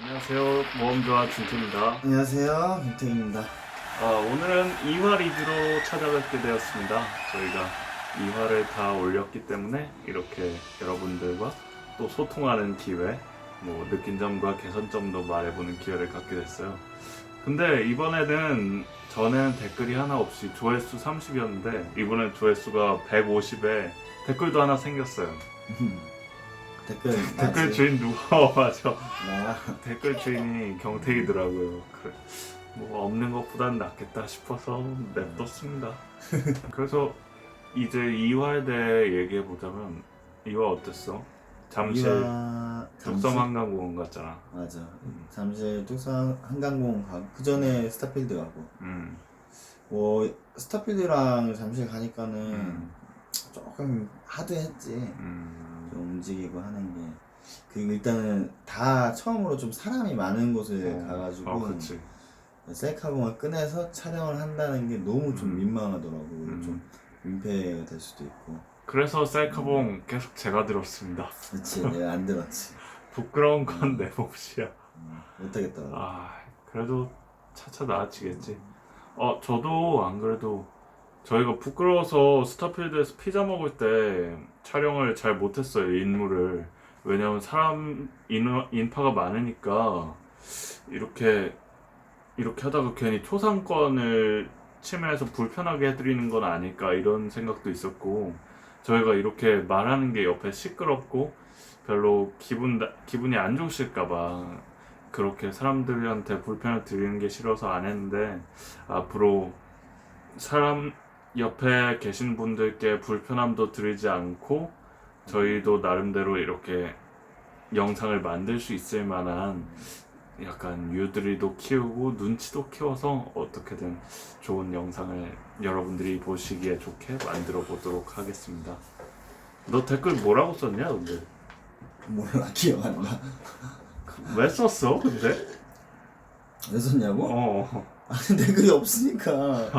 안녕하세요. 모험조아 준태입니다. 안녕하세요 김태입니다 아, 오늘은 2화 리뷰로 찾아뵙게 되었습니다. 저희가 2화를 다 올렸기 때문에 이렇게 여러분들과 또 소통하는 기회, 뭐 느낀 점과 개선점도 말해보는 기회를 갖게 됐어요. 근데 이번에는 전에는 댓글이 하나 없이 조회수 30이었는데 이번엔 조회수가 150에 댓글도 하나 생겼어요. 댓글 댓글? 주인 누가 맞아. 나 댓글 주인이 경택이더라고요. 그래. 뭐 없는 것보단 낫겠다 싶어서 냅뒀습니다. 그래서 이제 2화에 대해 얘기해 보자면 2화 어땠어? 잠실 이와 뚝섬 한강공원 갔잖아. 맞아 음. 잠실 뚝섬 한강공원 가고 그 전에 스타필드 가고 음. 뭐 스타필드랑 잠실 가니까는 음. 조금 하드했지 음. 좀 움직이고 하는 게 그리고 일단은 다 처음으로 좀 사람이 많은 곳을 어, 가가지고 어, 그치. 셀카공을 꺼내서 촬영을 한다는 게 너무 좀 음. 민망하더라고 음. 좀 민폐가 될 수도 있고 그래서 셀카봉 계속 제가 들었습니다. 그치 내가 안 들었지 부끄러운 건 내 몫이야. 음, 못하겠더라고 아, 그래도 차차 나아지겠지. 어, 저도 안 그래도 저희가 부끄러워서 스타필드에서 피자 먹을 때 촬영을 잘 못했어요, 인물을. 왜냐면 사람, 인, 인파가 많으니까 이렇게, 이렇게 하다가 괜히 초상권을 침해해서 불편하게 해드리는 건 아닐까 이런 생각도 있었고, 저희가 이렇게 말하는 게 옆에 시끄럽고 별로 기분, 나- 기분이 안 좋으실까봐 그렇게 사람들한테 불편을 드리는 게 싫어서 안 했는데 앞으로 사람 옆에 계신 분들께 불편함도 드리지 않고 저희도 나름대로 이렇게 영상을 만들 수 있을 만한 약간 유들이도 키우고 눈치도 키워서 어떻게든 좋은 영상을 여러분들이 보시기에 좋게 만들어 보도록 하겠습니다. 너 댓글 뭐라고 썼냐 근데? 몰라 기억 안 나. 왜 썼어 근데? 왜 썼냐고? 어. 아니 댓글이 없으니까.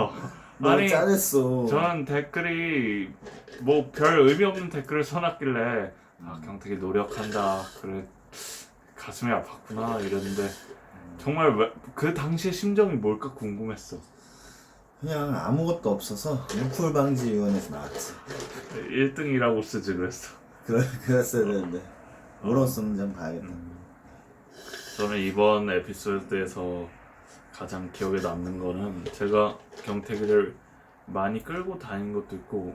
너 아니, 짜냈어. 저는 댓글이 뭐 별 의미 없는 댓글을 써놨길래 아 경택이 노력한다 그래 가슴이 아팠구나 이랬는데 정말 왜, 그 당시의 심정이 뭘까 궁금했어 그냥 아무것도 없어서 무풀 방지 위원회에서 나왔지. 1등이라고 쓰지 그랬어 그래 그랬어야 되는데 뭐라고 썼는지 한번 봐야겠다. 음. 저는 이번 에피소드에서 가장 기억에 남는 거는 제가 경택이를 많이 끌고 다닌 것도 있고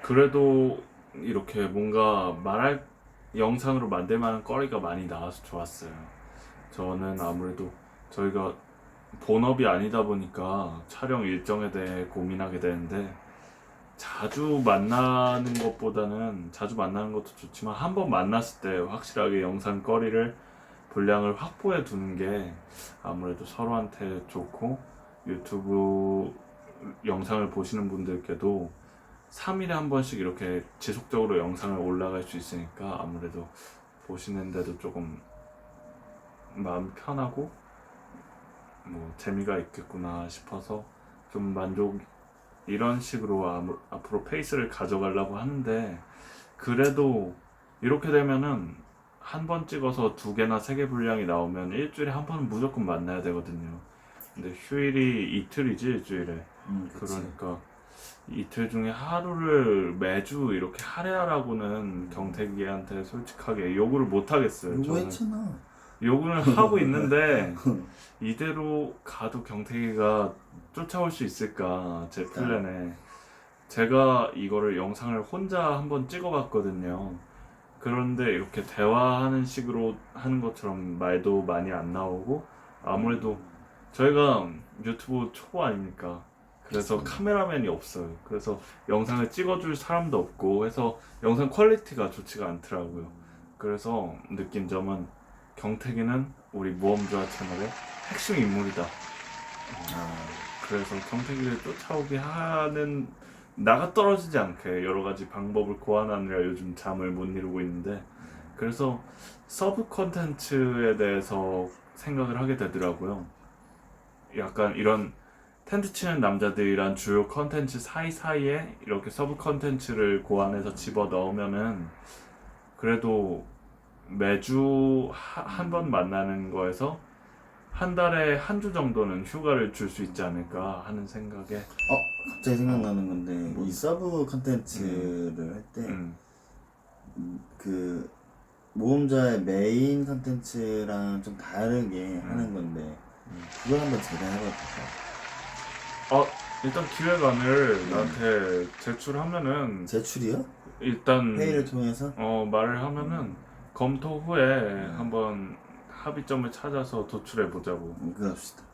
그래도 이렇게 뭔가 말할 영상으로 만들 만한 거리가 많이 나와서 좋았어요. 저는 아무래도 저희가 본업이 아니다 보니까 촬영 일정에 대해 고민하게 되는데 자주 만나는 것보다는 자주 만나는 것도 좋지만 한 번 만났을 때 확실하게 영상 거리를 분량을 확보해 두는 게 아무래도 서로한테 좋고 유튜브 영상을 보시는 분들께도 3일에 한 번씩 이렇게 지속적으로 영상을 올라갈 수 있으니까 아무래도 보시는데도 조금 마음 편하고 뭐 재미가 있겠구나 싶어서 좀 만족 이런 식으로 아무- 앞으로 페이스를 가져가려고 하는데 그래도 이렇게 되면은 한 번 찍어서 두 개나 세 개 분량이 나오면 일주일에 한 번은 무조건 만나야 되거든요. 근데 휴일이 이틀이지 일주일에. 음, 그치. 그러니까 이틀 중에 하루를 매주 이렇게 하래하라고는 경택이한테 솔직하게 요구를 못 하겠어요. 요거 저는 했잖아. 요구는 하고 있는데 이대로 가도 경택이가 쫓아올 수 있을까 제 플랜에 제가 이거를 영상을 혼자 한번 찍어봤거든요. 그런데 이렇게 대화하는 식으로 하는 것처럼 말도 많이 안 나오고 아무래도 저희가 유튜브 초보 아닙니까? 그래서 카메라맨이 없어요. 그래서 영상을 찍어줄 사람도 없고 해서 영상 퀄리티가 좋지가 않더라고요. 그래서 느낀 점은 경택이는 우리 모험조화 채널의 핵심 인물이다. 아, 그래서 경택이를 쫓아오게 하는 나가 떨어지지 않게 여러 가지 방법을 고안하느라 요즘 잠을 못 이루고 있는데 그래서 서브 컨텐츠에 대해서 생각을 하게 되더라고요. 약간 이런 텐트 치는 남자들이란 주요 컨텐츠 사이사이에 이렇게 서브 컨텐츠를 고안해서 집어 넣으면은 그래도 매주 한 번 만나는 거에서 한 달에 한 주 정도는 휴가를 줄 수 있지 않을까 하는 생각에 어 갑자기 생각나는 건데 뭐? 이 서브 컨텐츠를 할때그 음, 모험자의 메인 컨텐츠랑 좀 다르게 하는 건데 음. 그걸 한번 해볼게요. 어 일단 기획안을 네. 나한테 제출하면은 제출이요? 일단 회의를 통해서? 어 말을 하면은 검토 후에 네. 한번 합의점을 찾아서 도출해 보자고. 음, 그럽시다.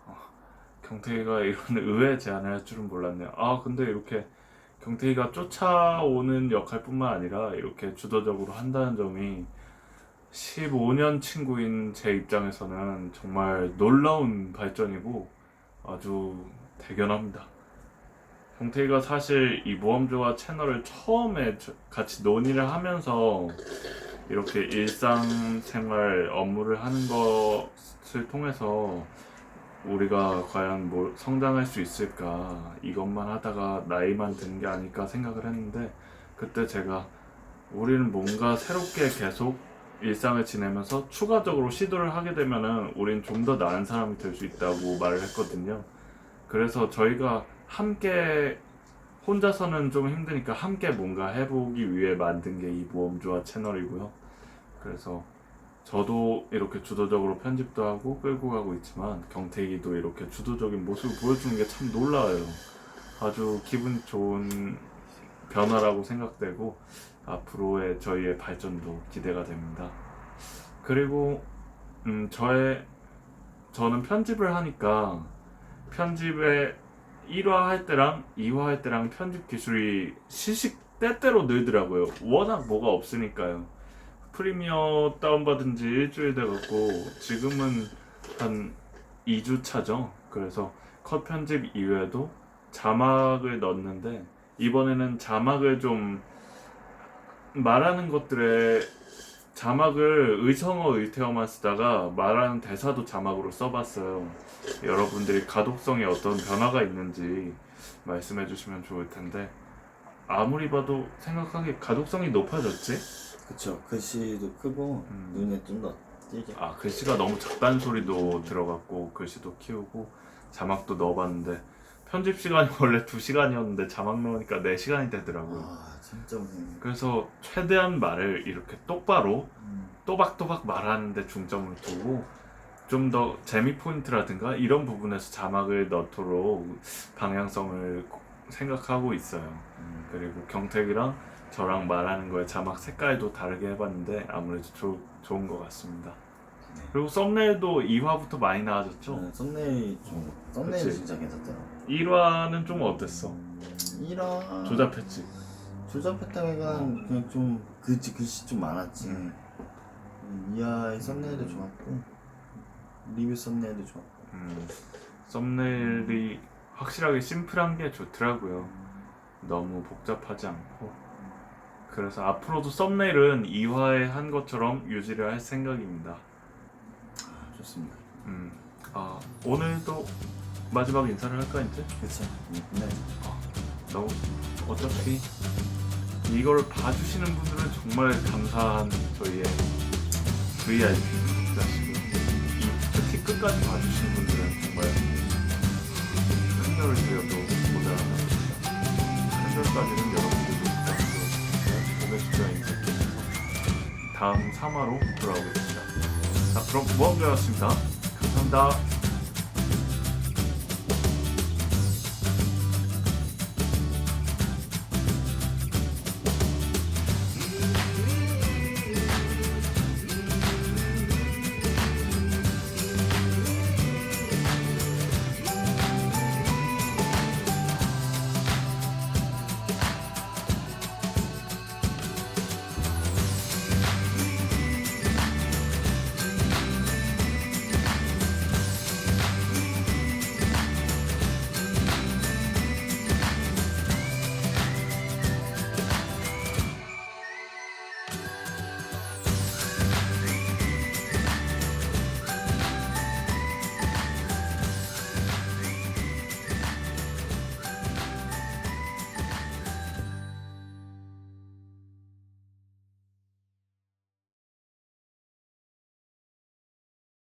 경태이가 이런 의외의 제안을 할 줄은 몰랐네요. 아 근데 이렇게 경태이가 쫓아오는 역할뿐만 아니라 이렇게 주도적으로 한다는 점이 15년 친구인 제 입장에서는 정말 놀라운 발전이고 아주 대견합니다. 경태이가 사실 이 모험조와 채널을 처음에 저- 같이 논의를 하면서 이렇게 일상생활 업무를 하는 것을 통해서 우리가 과연 뭘 성장할 수 있을까 이것만 하다가 나이만 드는 게 아닐까 생각을 했는데 그때 제가 우리는 뭔가 새롭게 계속 일상을 지내면서 추가적으로 시도를 하게 되면은 우린 좀 더 나은 사람이 될 수 있다고 말을 했거든요. 그래서 저희가 함께 혼자서는 좀 힘드니까 함께 뭔가 해보기 위해 만든 게 이 모험조화 채널이고요. 그래서 저도 이렇게 주도적으로 편집도 하고 끌고 가고 있지만 경태기도 이렇게 주도적인 모습을 보여주는 게 참 놀라워요. 아주 기분 좋은 변화라고 생각되고 앞으로의 저희의 발전도 기대가 됩니다. 그리고 음 저의 저는 편집을 하니까 편집에 1화 할 때랑 2화 할 때랑 편집 기술이 시식 때때로 늘더라고요. 워낙 뭐가 없으니까요. 프리미어 다운받은 지 일주일 돼갖고 지금은 한 2주 차죠. 그래서 컷 편집 이외에도 자막을 넣었는데 이번에는 자막을 좀 말하는 것들에 자막을 의성어 의태어만 쓰다가 말하는 대사도 자막으로 써봤어요. 여러분들이 가독성에 어떤 변화가 있는지 말씀해 주시면 좋을 텐데 아무리 봐도 생각하기에 가독성이 높아졌지? 그쵸. 글씨도 크고 음. 눈에 좀 더 띄게. 아 글씨가 너무 작다는 소리도 들어갔고 글씨도 키우고 자막도 넣어봤는데 편집 시간이 원래 2시간이었는데 자막 넣으니까 4시간이 되더라고요 아 진짜 고생. 그래서 최대한 말을 이렇게 똑바로 음. 또박또박 말하는데 중점을 두고 좀 더 재미 포인트라든가 이런 부분에서 자막을 넣도록 방향성을 생각하고 있어요 음. 그리고 경택이랑 저랑 말하는 거에 자막 색깔도 다르게 해봤는데 아무래도 조, 좋은 것 같습니다. 네. 그리고 썸네일도 2화부터 많이 나아졌죠? 네, 썸네일 좀 썸네일 그치. 진짜 괜찮더라. 1화는 좀 어땠어? 이런 조잡했지? 조잡했다기가 그냥 좀 글씨 글씨 좀 많았지. 음. 음, 이하의 썸네일도 좋았고 리뷰 썸네일도 좋았고. 음, 썸네일이 확실하게 심플한 게 좋더라고요. 너무 복잡하지 않고. 그래서 앞으로도 썸네일은 2화에 한 것처럼 유지를 할 생각입니다. 아, 좋습니다. 음, 아, 오늘도 마지막 인사를 할까 이제? 그쵸. 음, 네. 너무 어차피 이걸 봐주시는 분들은 정말 감사한 저희의 VIP 구독자시고 이 특히 끝까지 봐주시는 분들은 정말 큰 별을 드려도 모자라다 큰 별까지는 여러분들도 숙여 인사드리면서 다음 3화로 돌아오겠습니다. 자 그럼 무한배였습니다. 감사합니다